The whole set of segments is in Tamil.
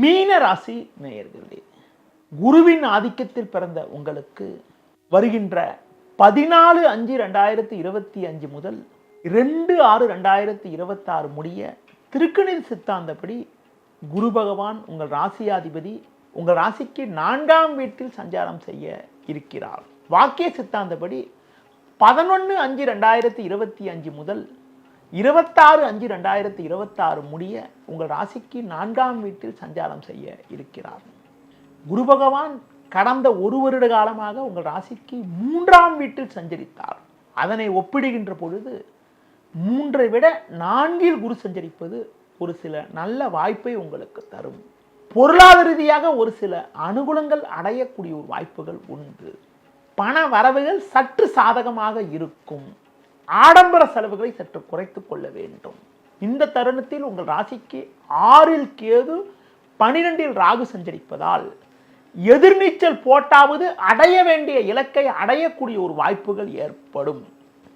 மீன ராசி நேயர்களே குருவின் ஆதிக்கத்தில் பிறந்த உங்களுக்கு வருகின்ற பதினாலு அஞ்சு ரெண்டாயிரத்தி இருபத்தி அஞ்சு முதல் ரெண்டு ஆறு ரெண்டாயிரத்தி இருபத்தாறு முடிய திருக்கணில் சித்தாந்தப்படி குரு பகவான் உங்கள் ராசியாதிபதி உங்கள் ராசிக்கு நான்காம் வீட்டில் சஞ்சாரம் செய்ய இருக்கிறார். வாக்கிய சித்தாந்தப்படி பதினொன்று அஞ்சு ரெண்டாயிரத்தி இருபத்தி அஞ்சு முதல் இருபத்தாறு அஞ்சு ரெண்டாயிரத்தி இருபத்தாறு முடிய உங்கள் ராசிக்கு நான்காம் வீட்டில் சஞ்சாரம் செய்ய இருக்கிறார். குரு பகவான் கடந்த ஒரு வருட காலமாக உங்கள் ராசிக்கு மூன்றாம் வீட்டில் சஞ்சரித்தார். அதனை ஒப்பிடுகின்ற பொழுது மூன்றை விட நான்கில் குரு சஞ்சரிப்பது ஒரு சில நல்ல வாய்ப்பை உங்களுக்கு தரும். பொருளாதார ரீதியாக ஒரு சில அனுகூலங்கள் அடையக்கூடிய ஒரு வாய்ப்புகள் உண்டு. பண வரவுகள் சற்று சாதகமாக இருக்கும். ஆடம்பர செலவுகளை சற்று குறைத்து கொள்ள வேண்டும். இந்த தருணத்தில் உங்கள் ராசிக்கு ஆறில் கேது பனிரெண்டில் ராகு சஞ்சரிப்பதால் எதிர்நீச்சல் போட்டாவது அடைய வேண்டிய இலக்கை அடையக்கூடிய ஒரு வாய்ப்புகள் ஏற்படும்.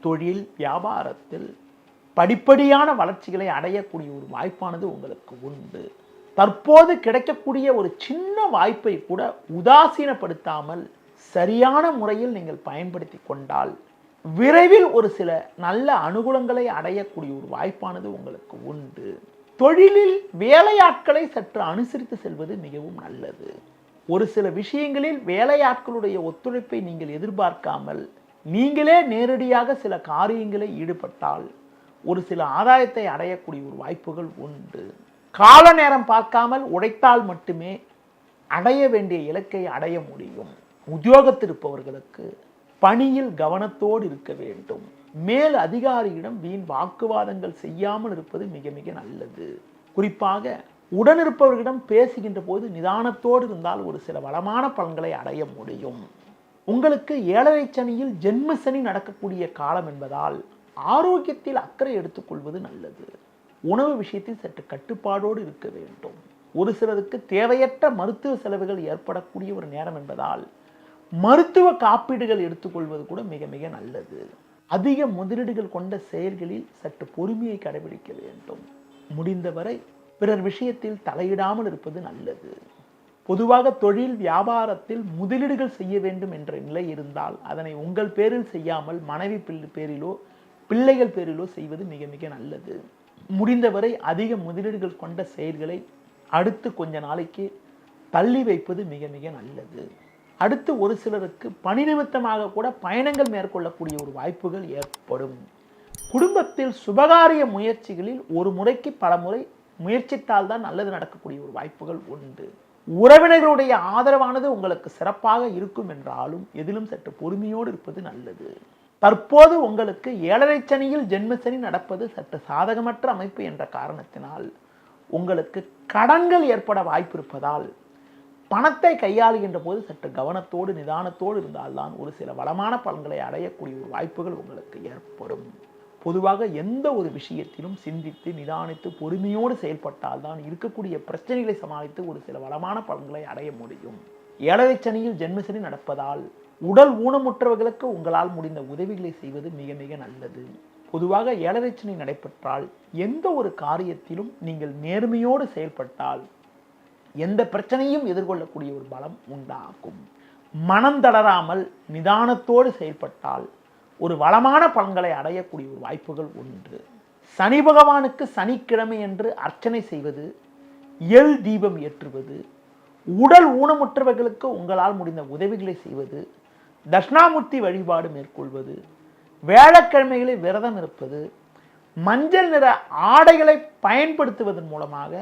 தொழில் வியாபாரத்தில் படிப்படியான வளர்ச்சிகளை அடையக்கூடிய ஒரு வாய்ப்பானது உங்களுக்கு உண்டு. தற்போது கிடைக்கக்கூடிய ஒரு சின்ன வாய்ப்பை கூட உதாசீனப்படுத்தாமல் சரியான முறையில் நீங்கள் பயன்படுத்தி கொண்டால் விரைவில் ஒரு சில நல்ல அனுகூலங்களை அடையக்கூடிய ஒரு வாய்ப்பானது உங்களுக்கு உண்டு. தொழிலில் வேலையாட்களை சற்று அனுசரித்து செல்வது மிகவும் நல்லது. ஒரு சில விஷயங்களில் வேலையாட்களுடைய ஒத்துழைப்பை நீங்கள் எதிர்பார்க்காமல் நீங்களே நேரடியாக சில காரியங்களை ஈடுபட்டால் ஒரு சில ஆதாயத்தை அடையக்கூடிய ஒரு வாய்ப்புகள் உண்டு. கால நேரம் பார்க்காமல் உழைத்தால் மட்டுமே அடைய வேண்டிய இலக்கை அடைய முடியும். உத்தியோகத்திருப்பவர்களுக்கு பணியில் கவனத்தோடு இருக்க வேண்டும். மேல் அதிகாரியிடம் வீண் வாக்குவாதங்கள் செய்யாமல் இருப்பது மிக மிக நல்லது. குறிப்பாக உடனிருப்பவர்களிடம் பேசுகின்ற போது நிதானத்தோடு இருந்தால் ஒரு சில வளமான பலன்களை அடைய முடியும். உங்களுக்கு ஏழரை சனியில் ஜென்ம சனி நடக்கக்கூடிய காலம் என்பதால் ஆரோக்கியத்தில் அக்கறை எடுத்துக்கொள்வது நல்லது. உணவு விஷயத்தில் சற்று கட்டுப்பாடோடு இருக்க வேண்டும். ஒரு சிலருக்கு தேவையற்ற மருத்துவ செலவுகள் ஏற்படக்கூடிய ஒரு நேரம் என்பதால் மருத்துவ காப்பீடுகள் எடுத்துக்கொள்வது கூட மிக மிக நல்லது. அதிக முதலீடுகள் கொண்ட செயல்களில் சற்று பொறுமையை கடைபிடிக்க வேண்டும். முடிந்தவரை பிறர் விஷயத்தில் தலையிடாமல் இருப்பது நல்லது. பொதுவாக தொழில் வியாபாரத்தில் முதலீடுகள் செய்ய வேண்டும் என்ற நிலை இருந்தால் அதனை உங்கள் பேரில் செய்யாமல் மனைவி பேரிலோ பிள்ளைகள் பேரிலோ செய்வது மிக மிக நல்லது. முடிந்தவரை அதிக முதலீடுகள் கொண்ட செயல்களை அடுத்து கொஞ்ச நாளைக்கு தள்ளி வைப்பது மிக மிக நல்லது. அடுத்து ஒரு சிலருக்கு பணி நிமித்தமாக கூட பயணங்கள் மேற்கொள்ளக்கூடிய ஒரு வாய்ப்புகள் ஏற்படும். குடும்பத்தில் சுபகாரிய முயற்சிகளில் ஒரு முறைக்கு பல முறை முயற்சித்தால் தான் நல்லது நடக்கக்கூடிய ஒரு வாய்ப்புகள் உண்டு. உறவினர்களுடைய ஆதரவானது உங்களுக்கு சிறப்பாக இருக்கும் என்றாலும் எதிலும் சற்று பொறுமையோடு இருப்பது நல்லது. தற்போது உங்களுக்கு ஏழரை சனியில் ஜென்மசனி நடப்பது சற்று சாதகமற்ற அமைப்பு என்ற காரணத்தினால் உங்களுக்கு கடன்கள் ஏற்பட வாய்ப்பு இருப்பதால் பணத்தை கையாளுகின்ற போது சற்று கவனத்தோடு நிதானத்தோடு இருந்தால்தான் ஒரு சில வளமான பலன்களை அடையக்கூடிய ஒரு வாய்ப்புகள் உங்களுக்கு ஏற்படும். பொதுவாக எந்த ஒரு விஷயத்திலும் சிந்தித்து நிதானித்து பொறுமையோடு செயல்பட்டால் தான் இருக்கக்கூடிய பிரச்சனைகளை சமாளித்து ஒரு சில வளமான பலன்களை அடைய முடியும். ஏழரை சனியில் ஜென்மசனி நடப்பதால் உடல் ஊனமுற்றவர்களுக்கு உங்களால் முடிந்த உதவிகளை செய்வது மிக மிக நல்லது. பொதுவாக ஏழரை சனி நடைபெற்றால் எந்த ஒரு காரியத்திலும் நீங்கள் நேர்மையோடு செயல்பட்டால் எந்த பிரச்சனையும் எதிர்கொள்ளக்கூடிய ஒரு பலம் உண்டாகும். மனம் தளராமல் நிதானத்தோடு செயல்பட்டால் ஒரு வளமான பலன்களை அடையக்கூடிய ஒரு வாய்ப்புகள் உண்டு. சனி பகவானுக்கு சனிக்கிழமை என்று அர்ச்சனை செய்வது எல் தீபம் ஏற்றுவது உடல் ஊனமுற்றவர்களுக்கு உங்களால் முடிந்த உதவிகளை செய்வது தட்சிணாமூர்த்தி வழிபாடு மேற்கொள்வது வேளக்கிழமைகளில் விரதம் இருப்பது மஞ்சள் நிற ஆடைகளை பயன்படுத்துவதன் மூலமாக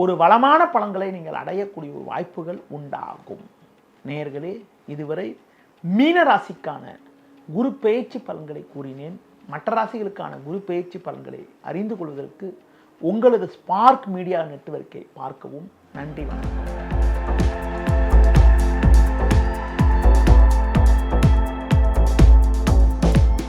ஒரு வளமான பலன்களை நீங்கள் அடையக்கூடிய ஒரு வாய்ப்புகள் உண்டாகும். நேர்களே இதுவரை மீன ராசிக்கான குரு பெயர்ச்சி பலன்களை கூறினேன். மற்ற ராசிகளுக்கான குரு பெயர்ச்சி பலன்களை அறிந்து கொள்வதற்கு உங்களது ஸ்பார்க் மீடியா நெட்வொர்க்கை பார்க்கவும். நன்றி வணக்கம்.